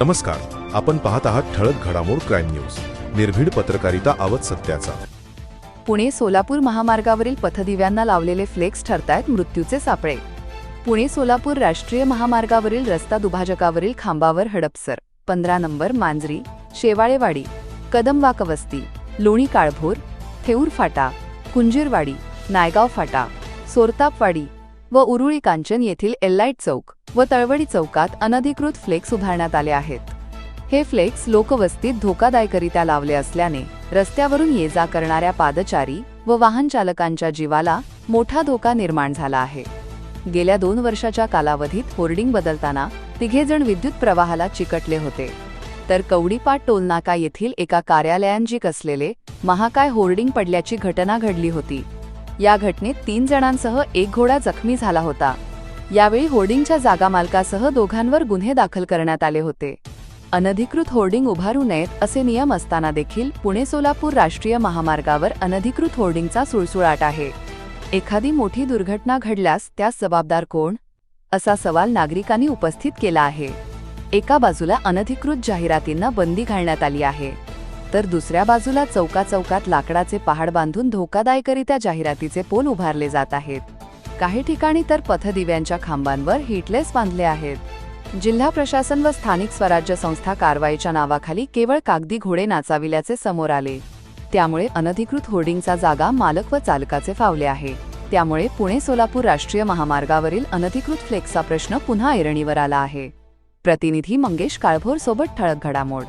नमस्कार. आपण पाहत आहात ठळक घडामोड क्राईम न्यूज. निर्भीड पत्रकारिता आवत सत्याचा. पुणे सोलापूर महामार्गावरील पथदिव्यांना लावलेले फ्लेक्स ठरतायत मृत्यूचे सापळे. पुणे सोलापूर राष्ट्रीय महामार्गावरील रस्ता दुभाजकावरील खांबावर हडपसर. पंधरा नंबर मांजरी शेवाळेवाडी कदमवाकवस्ती लोणी काळभोर थेऊर फाटा कुंजीरवाडी नायगाव फाटा सोरतापवाडी व उरुळी कांचन येथील एल्लाईट चौक व तळवडी चौकात अनधिकृत फ्लेक्स उभारण्यात आले आहेत. हे फ्लेक्स लोकवस्तीत धोकादायकरित्या लावले असल्याने रस्त्यावरून ये जा करणाऱ्या पादचारी व वाहन चालकांच्या जीवाला मोठा धोका निर्माण झाला आहे. गेल्या दोन वर्षाच्या कालावधीत होर्डिंग बदलताना तिघेजण विद्युत प्रवाहाला चिकटले होते. तर कवडीपाट टोलनाका येथील एका कार्यालयांजी असलेले महाकाय होर्डिंग पडल्याची घटना घडली होती. या घटनेत तीन जणांसह एक घोडा जखमी झाला होता. यावेळी होर्डिंगच्या जागा मालकासह दोघांवर गुन्हे दाखल करण्यात आले होते. अनधिकृत होर्डिंग उभारू नयेत असे नियम असताना देखील पुणे सोलापूर राष्ट्रीय महामार्गावर अनधिकृत होर्डिंगचा सुळसुळाट आहे. एखादी मोठी दुर्घटना घडल्यास त्यास जबाबदार कोण? असा सवाल नागरिकांनी उपस्थित केला आहे. एका बाजूला अनधिकृत जाहिरातींना बंदी घालण्यात आली आहे. तर दुसऱ्या बाजूला चौका चौकात लाकडाचे पहाड बांधून धोकादायकरित्या जाहिरातीचे पोल उभारले जात आहेत. काही ठिकाणी तर पथदिव्यांच्या खांबांवर हिटलेस बांधले आहेत. जिल्हा प्रशासन व स्थानिक स्वराज्य संस्था कारवाईच्या नावाखाली केवळ कागदी घोडे नाचाविल्याचे समोर आले. त्यामुळे अनधिकृत होर्डिंगचा जागा मालक व चालकाचे फावले आहे. त्यामुळे पुणे सोलापूर राष्ट्रीय महामार्गावरील अनधिकृत फ्लेक्सचा प्रश्न पुन्हा ऐरणीवर आला आहे. प्रतिनिधी मंगेश काळभोर सोबत ठळक घडामोड.